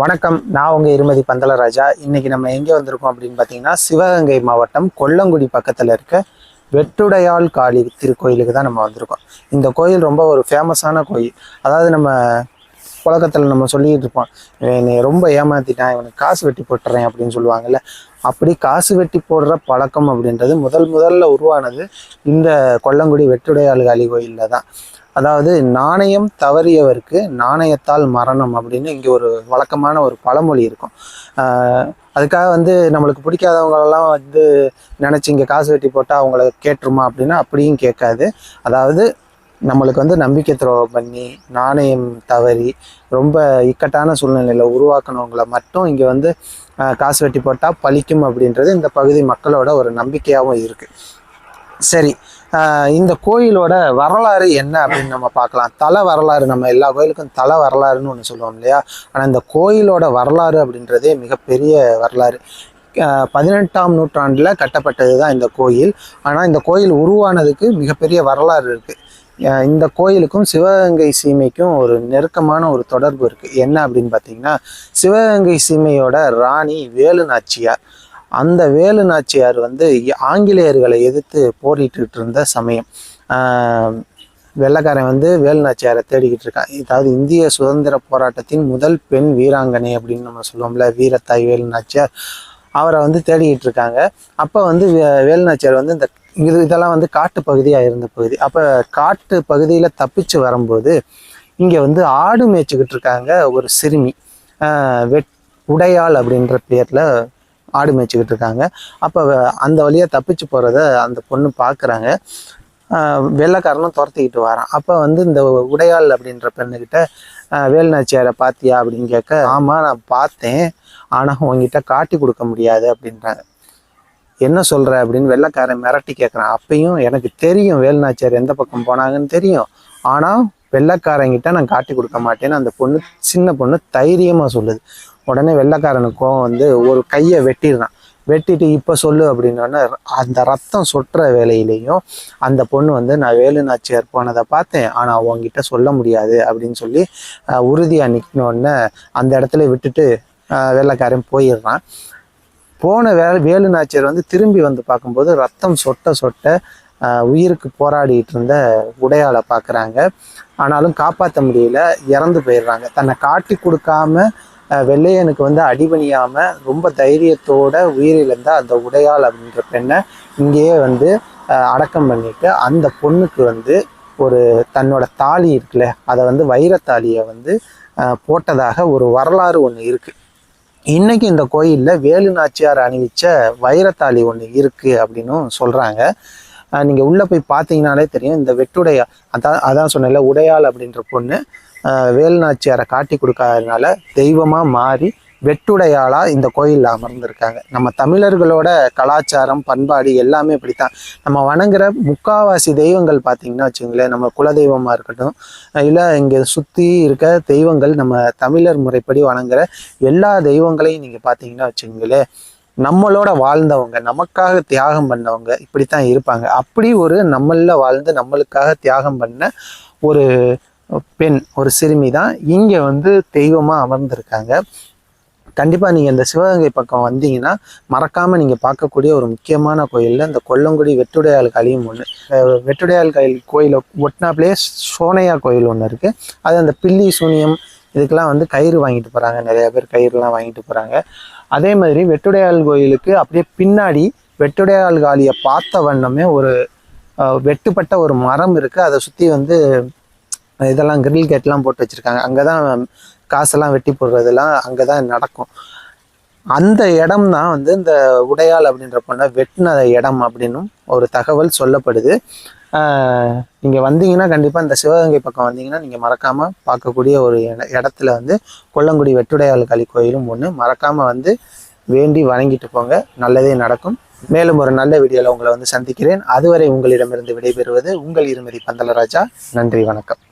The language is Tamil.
வணக்கம். நான் உங்கள் இருமதி பந்தலராஜா. இன்னைக்கு நம்ம எங்கே வந்திருக்கோம் அப்படின்னு பார்த்தீங்கன்னா சிவகங்கை மாவட்டம் கொல்லங்குடி பக்கத்தில் இருக்க வெட்டுடையாள் காளி திருக்கோயிலுக்கு தான் நம்ம வந்திருக்கோம். இந்த கோயில் ரொம்ப ஒரு ஃபேமஸான கோயில். அதாவது நம்ம புழக்கத்தில் நம்ம சொல்லிகிட்டு இருப்போம் என்னை ரொம்ப ஏமாத்திட்டான் இவனுக்கு காசு வெட்டி போட்டுறேன் அப்படின்னு சொல்லுவாங்கல்ல. அப்படி காசு வெட்டி போடுற பழக்கம் அப்படின்றது முதல் முதல்ல உருவானது இந்த கொல்லங்குடி வெட்டுடையாள் காளி கோயிலில் தான். அதாவது நாணயம் தவறியவருக்கு நாணயத்தால் மரணம் அப்படின்னு இங்கே ஒரு வழக்கமான ஒரு பழமொழி இருக்கும். அதுக்காக வந்து நம்மளுக்கு பிடிக்காதவங்களெல்லாம் வந்து நினச்சி இங்கே காசு வெட்டி போட்டால் அவங்கள கேட்டுருமா அப்படின்னா அப்படியும் கேட்காது. அதாவது நம்மளுக்கு வந்து நம்பிக்கை துரோகம் பண்ணி நாணயம் தவறி ரொம்ப இக்கட்டான சூழ்நிலையில் உருவாக்குனவங்களை மட்டும் இங்கே வந்து காசு வெட்டி போட்டால் பழிக்கும் அப்படின்றது இந்த பகுதி மக்களோட ஒரு நம்பிக்கையாகவும் இருக்குது சரி இந்த கோயிலோட வரலாறு என்ன அப்படின்னு நம்ம பார்க்கலாம். தலை வரலாறு நம்ம எல்லா கோயிலுக்கும் தலை வரலாறுன்னு ஒன்று சொல்லுவோம் இல்லையா? ஆனால் இந்த கோயிலோட வரலாறு அப்படின்றதே மிகப்பெரிய வரலாறு. பதினெட்டாம் நூற்றாண்டில் கட்டப்பட்டது தான் இந்த கோயில். ஆனால் இந்த கோயில் உருவானதுக்கு மிகப்பெரிய வரலாறு இருக்குது இந்த கோயிலுக்கும் சிவகங்கை சீமைக்கும் ஒரு நெருக்கமான ஒரு தொடர்பு இருக்குது என்ன அப்படின்னு பார்த்தீங்கன்னா சிவகங்கை சீமையோட ராணி வேலு நாச்சியார் அந்த வேலு நாச்சியார் வந்து ஆங்கிலேயர்களை எதிர்த்து போரிட்டு இருந்த சமயம் வெள்ளக்காரன் வந்து வேலு நாச்சியாரை தேடிக்கிட்டு இருக்கான். அதாவது இந்திய சுதந்திர போராட்டத்தின் முதல் பெண் வீராங்கனை அப்படின்னு நம்ம சொல்லுவோம்ல வீரத்தாய் வேலு நாச்சியார். அவரை வந்து தேடிக்கிட்டு இருக்காங்க. அப்போ வந்து வே- வேலு நாச்சியார் வந்து இந்த இது இதெல்லாம் வந்து காட்டு பகுதியாக இருந்த பகுதி. அப்போ காட்டு பகுதியில் தப்பிச்சு வரும்போது இங்கே வந்து ஆடு மேய்ச்சிக்கிட்டு இருக்காங்க ஒரு சிறுமி. வெட் உடையாள் அப்படின்ற பேரில் ஆடு மேய்ச்சிக்கிட்டு இருக்காங்க. அப்போ அந்த வழியாக தப்பிச்சு போகிறத அந்த பொண்ணு பார்க்குறாங்க வெள்ளைக்காரனும் துரத்திக்கிட்டு வரான். அப்போ வந்து இந்த உடையாள் அப்படின்ற பெண்ணுக்கிட்ட வேலுநாச்சியாரை பார்த்தியா அப்படின்னு கேட்க ஆமாம் நான் பார்த்தேன். ஆனால் உங்ககிட்ட காட்டி கொடுக்க முடியாது அப்படின்றாங்க. என்ன சொல்கிற அப்படின்னு வெள்ளைக்காரன் மிரட்டி கேட்குறான் அப்பையும் எனக்கு தெரியும் வேலுநாச்சியார் எந்த பக்கம் போனாங்கன்னு தெரியும். ஆனால் வெள்ளக்காரங்கிட்ட நான் காட்டி கொடுக்க மாட்டேன்னு அந்த பொண்ணு சின்ன பொண்ணு தைரியமாக சொல்லுது. உடனே வெள்ளக்காரனுக்கும் வந்து ஒரு கையை வெட்டிடுறான். வெட்டிட்டு இப்போ சொல்லு அப்படின்னோடனே அந்த ரத்தம் சொட்டுற வேலையிலையும் அந்த பொண்ணு வந்து நான் வேலு நாச்சியார் போனதை பார்த்தேன் ஆனால் உங்ககிட்ட சொல்ல முடியாது அப்படின்னு சொல்லி உறுதியாக நிற்கணுன்னு அந்த இடத்துல விட்டுட்டு வெள்ளக்காரன் வெள்ளைக்காரன் போயிடுறான். போன வே வேலு நாச்சியார் வந்து திரும்பி வந்து பார்க்கும்போது ரத்தம் சொட்ட சொட்ட உயிருக்கு போராடிட்டு இருந்த உடையாளை பார்க்குறாங்க. ஆனாலும் காப்பாற்ற முடியல இறந்து போயிடுறாங்க. தன்னை காட்டி கொடுக்காம வெள்ளையனுக்கு வந்து அடிபணியாமல் ரொம்ப தைரியத்தோட உயிரிழந்த அந்த உடையாள் அப்படின்ற பெண்ணை இங்கேயே வந்து அடக்கம் பண்ணிட்டு அந்த பொண்ணுக்கு வந்து ஒரு தன்னோட தாலி இருக்குல்ல அதை வந்து வைரத்தாலியை வந்து போட்டதாக ஒரு வரலாறு ஒன்று இருக்குது இன்னைக்கு இந்த கோயிலில் வேலு நாச்சியார் அணிவிச்ச வைரத்தாலி ஒன்று இருக்குது அப்படின்னும் சொல்கிறாங்க நீங்கள் உள்ளே போய் பார்த்தீங்கனாலே தெரியும். இந்த வெட்டுடையா அதான் அதான் சொன்னேன்ல உடையாள் அப்படின்ற பொண்ணு ஆஹ் வேலு நாச்சியாரை காட்டி கொடுக்காததுனால தெய்வமாக மாறி வெட்டுடையாளாக இந்த கோயிலில் அமர்ந்திருக்காங்க. நம்ம தமிழர்களோட கலாச்சாரம் பண்பாடு எல்லாமே இப்படித்தான். நம்ம வணங்குற முக்காவாசி தெய்வங்கள் பார்த்தீங்கன்னா வச்சுங்களேன் நம்ம குலதெய்வமாக இருக்கட்டும் இல்லை இங்கே சுற்றி இருக்க தெய்வங்கள் நம்ம தமிழர் முறைப்படி வணங்குற எல்லா தெய்வங்களையும் நீங்கள் பார்த்தீங்கன்னா வச்சுங்களேன் நம்மளோட வாழ்ந்தவங்க நமக்காக தியாகம் பண்ணவங்க இப்படித்தான் இருப்பாங்க. அப்படி ஒரு நம்மள வாழ்ந்து நம்மளுக்காக தியாகம் பண்ண ஒரு பெண் ஒரு சிறுமி தான் இங்கே வந்து தெய்வமாக அமர்ந்திருக்காங்க. கண்டிப்பாக நீங்கள் இந்த சிவகங்கை பக்கம் வந்தீங்கன்னா மறக்காமல் நீங்கள் பார்க்கக்கூடிய ஒரு முக்கியமான கோயிலில் இந்த கொல்லங்குடி வெட்டுடையாள் களியும் ஒன்று வெட்டுடையாள் காயில் கோயிலை ஒட்டினாப்லேயே சோனையா கோயில் ஒன்று இருக்குது அது அந்த பில்லி சூனியம் இதுக்கெல்லாம் வந்து கயிறு வாங்கிட்டு போகிறாங்க நிறையா பேர் கயிறுலாம் வாங்கிட்டு போகிறாங்க அதே மாதிரி வெட்டுடையாள் கோயிலுக்கு அப்படியே பின்னாடி வெட்டுடையாள் காளியை பார்த்த வண்ணமே ஒரு வெட்டுப்பட்ட ஒரு மரம் இருக்குது அதை சுற்றி வந்து இதெல்லாம் கிரில் கேட்லாம் போட்டு வச்சுருக்காங்க. அங்கே தான் காசெல்லாம் வெட்டி போடுறதெல்லாம் அங்கே தான் நடக்கும். அந்த இடம் தான் வந்து இந்த உடையாள் அப்படின்ற பொண்ணை வெட்டின இடம் அப்படின்னும் ஒரு தகவல் சொல்லப்படுது. நீங்கள் வந்தீங்கன்னா கண்டிப்பாக இந்த சிவகங்கை பக்கம் வந்தீங்கன்னா நீங்கள் மறக்காமல் பார்க்கக்கூடிய ஒரு இடத்துல வந்து கொல்லங்குடி வெட்டுடையாள் களி கோயிலும் ஒன்று மறக்காமல் வந்து வேண்டி வணங்கிட்டு போங்க. நல்லதே நடக்கும். மேலும் ஒரு நல்ல வீடியோவில் உங்களை வந்து சந்திக்கிறேன். அதுவரை உங்களிடமிருந்து விடைபெறுவது உங்கள் இருமதி பந்தலராஜா. நன்றி வணக்கம்.